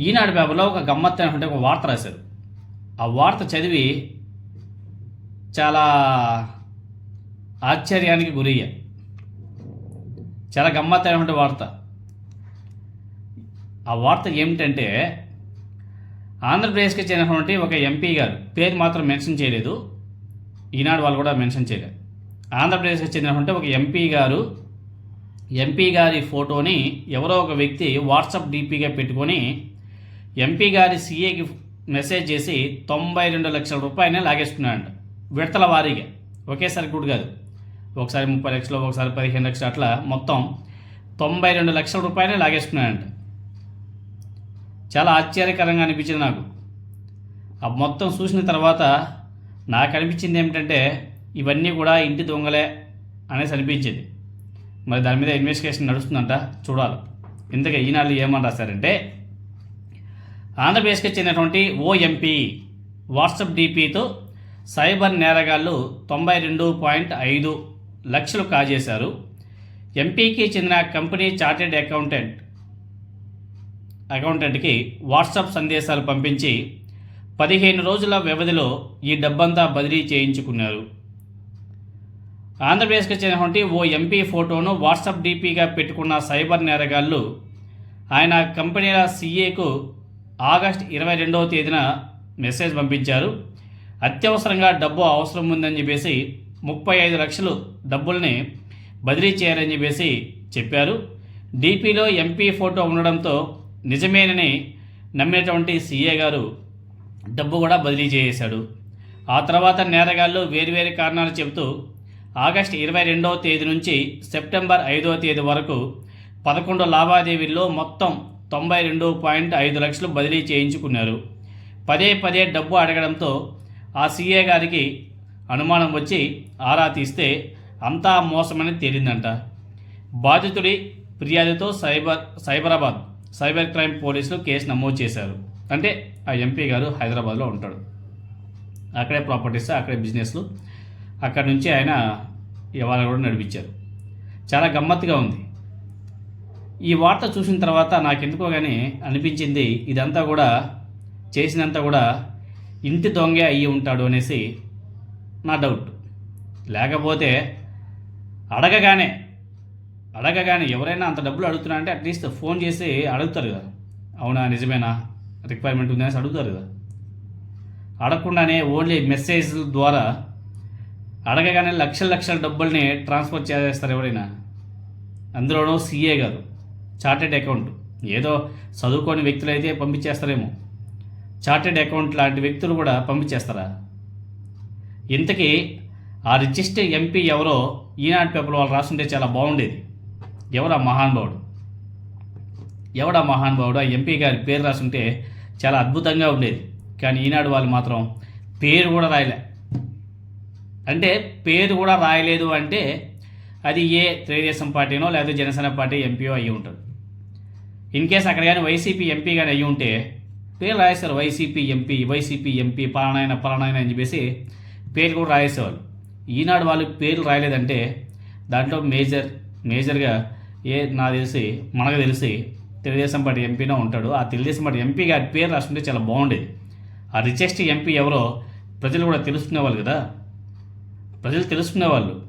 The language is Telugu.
ఈనాడు పేపర్లో ఒక గమ్మత్తైనటువంటి ఒక వార్త రాశారు. ఆ వార్త చదివి చాలా ఆశ్చర్యానికి గురయ్యా. చాలా గమ్మత్తైనటువంటి వార్త. ఆ వార్త ఏమిటంటే ఆంధ్రప్రదేశ్కి చెందినటువంటి ఒక ఎంపీ గారు పేరు మాత్రం మెన్షన్ చేయలేదు. ఈనాడు వాళ్ళు కూడా మెన్షన్ చేయలేదు ఆంధ్రప్రదేశ్కి చెందినటువంటి ఒక ఎంపీ గారు ఎంపీ గారి ఫోటోని ఎవరో ఒక వ్యక్తి వాట్సాప్ డీపీగా పెట్టుకొని ఎంపీ గారి సీఏకి మెసేజ్ చేసి తొంభై రెండు లక్షల రూపాయలని లాగేసుకున్నాడు విడతల వారీగా. ఒకేసారి కూడా కాదు. ఒకసారి ముప్పై లక్షలు ఒకసారి పదిహేను లక్షలు అట్లా మొత్తం తొంభై రెండు లక్షల రూపాయలే లాగేసుకున్నాడంట. చాలా ఆశ్చర్యకరంగా అనిపించింది నాకు. ఆ మొత్తం చూసిన తర్వాత నాకు అనిపించింది ఏమిటంటే ఇవన్నీ కూడా ఇంటి దొంగలే అనేసి అనిపించింది. మరి దాని మీద ఇన్వెస్టిగేషన్ నడుస్తుందంట చూడాలి. ఇంతగా ఈనాడు ఏమని రాశారంటే ఆంధ్రప్రదేశ్కి చెందినటువంటి ఓ ఎంపీ వాట్సాప్ డీపీతో సైబర్ నేరగాళ్ళు తొంభై రెండు పాయింట్ ఐదు లక్షలు కాజేశారు. ఎంపీకి చెందిన company chartered accountant accountant WhatsApp సందేశాలు పంపించి పదిహేను రోజుల వ్యవధిలో ఈ డబ్బంతా బదిలీ చేయించుకున్నారు. ఆంధ్రప్రదేశ్కి చెందినటువంటి ఓ ఎంపీ ఫోటోను వాట్సాప్ డీపీగా పెట్టుకున్న సైబర్ నేరగాళ్ళు ఆయన కంపెనీల సీఏకు ఆగస్ట్ ఇరవై రెండవ తేదీన మెసేజ్ పంపించారు. అత్యవసరంగా డబ్బు అవసరం ఉందని చెప్పేసి ముప్పై ఐదు లక్షలు డబ్బుల్ని బదిలీ చేయాలని చెప్పేసి చెప్పారు. డీపీలో ఎంపీ ఫోటో ఉండడంతో నిజమేనని నమ్మేటువంటి సీఏ గారు డబ్బు కూడా బదిలీ చేశాడు. ఆ తర్వాత నేరగాళ్ళు వేరువేరు కారణాలు చెబుతూ ఆగస్టు ఇరవై రెండవ తేదీ నుంచి సెప్టెంబర్ ఐదవ తేదీ వరకు పదకొండు లావాదేవీల్లో మొత్తం తొంభై రెండు పాయింట్ ఐదు లక్షలు బదిలీ చేయించుకున్నారు. పదే పదే డబ్బు అడగడంతో ఆ సీఏ గారికి అనుమానం వచ్చి ఆరా తీస్తే అంతా మోసమని తేలిందంట. బాధితుడి ఫిర్యాదుతో సైబర్ సైబరాబాద్ సైబర్ క్రైమ్ పోలీసులు కేసు నమోదు చేశారు. అంటే ఆ ఎంపీ గారు హైదరాబాద్లో ఉంటాడు. అక్కడే ప్రాపర్టీస్ అక్కడే బిజినెస్లు అక్కడ నుంచి ఆయన ఇవాళ కూడా నడిపించారు. చాలా గమ్మత్తుగా ఉంది. ఈ వార్త చూసిన తర్వాత నాకు ఎందుకో కానీ అనిపించింది ఇదంతా కూడా చేసినంత కూడా ఇంటి దొంగే అయ్యి ఉంటాడు అనేసి నా డౌట్ లేకపోతే అడగగానే అడగగానే ఎవరైనా అంత డబ్బులు అడుగుతున్నా అంటే అట్లీస్ట్ ఫోన్ చేసి అడుగుతారు కదా. అవునా నిజమేనా? రిక్వైర్మెంట్ ఉందనేసి అడుగుతారు కదా. అడగకుండానే ఓన్లీ మెసేజ్ ద్వారా అడగగానే లక్షల లక్షల డబ్బుల్ని ట్రాన్స్ఫర్ చేసేస్తారు ఎవరైనా. అందులోనూ సీఏ గారు చార్టెడ్ అకౌంట్. ఏదో చదువుకోని వ్యక్తులైతే పంపించేస్తారేమో. చార్టెడ్ అకౌంట్ లాంటి వ్యక్తులు కూడా పంపించేస్తారా? ఇంతకీ ఆ రిజిస్టర్ ఎంపీ ఎవరో ఈనాడు పేపర్ వాళ్ళు రాస్తుంటే చాలా బాగుండేది. ఎవరా మహానుభావుడు ఎవడా మహానుభావుడు ఆ ఎంపీ గారి పేరు రాసుంటే చాలా అద్భుతంగా ఉండేది. కానీ ఈనాడు వాళ్ళు మాత్రం పేరు కూడా రాయలే. అంటే పేరు కూడా రాయలేదు అంటే అది ఏ తెలుగుదేశం పార్టీనో లేదా జనసేన పార్టీ ఎంపీఓ అయ్యి ఉంటాడు ఇన్ కేస్ అక్కడ కానీ వైసీపీ ఎంపీ కానీ అయ్యి ఉంటే పేరు రాయేస్తారు వైసీపీ ఎంపీ వైసీపీ ఎంపీ పలానాయన పలానాయన అని చెప్పేసి పేరు కూడా రాయేసేవాళ్ళు ఈనాడు వాళ్ళు పేర్లు రాయలేదంటే దాంట్లో మేజర్ మేజర్గా ఏ నా తెలిసి మనకు తెలిసి తెలుగుదేశం పార్టీ ఎంపీనో ఉంటాడు. ఆ తెలుగుదేశం పార్టీ ఎంపీ గారి పేరు రాస్తుంటే చాలా బాగుండేది. ఆ రిచెస్ట్ ఎంపీ ఎవరో ప్రజలు కూడా తెలుసుకునేవాళ్ళు కదా. ప్రజలు తెలుసుకునేవాళ్ళు.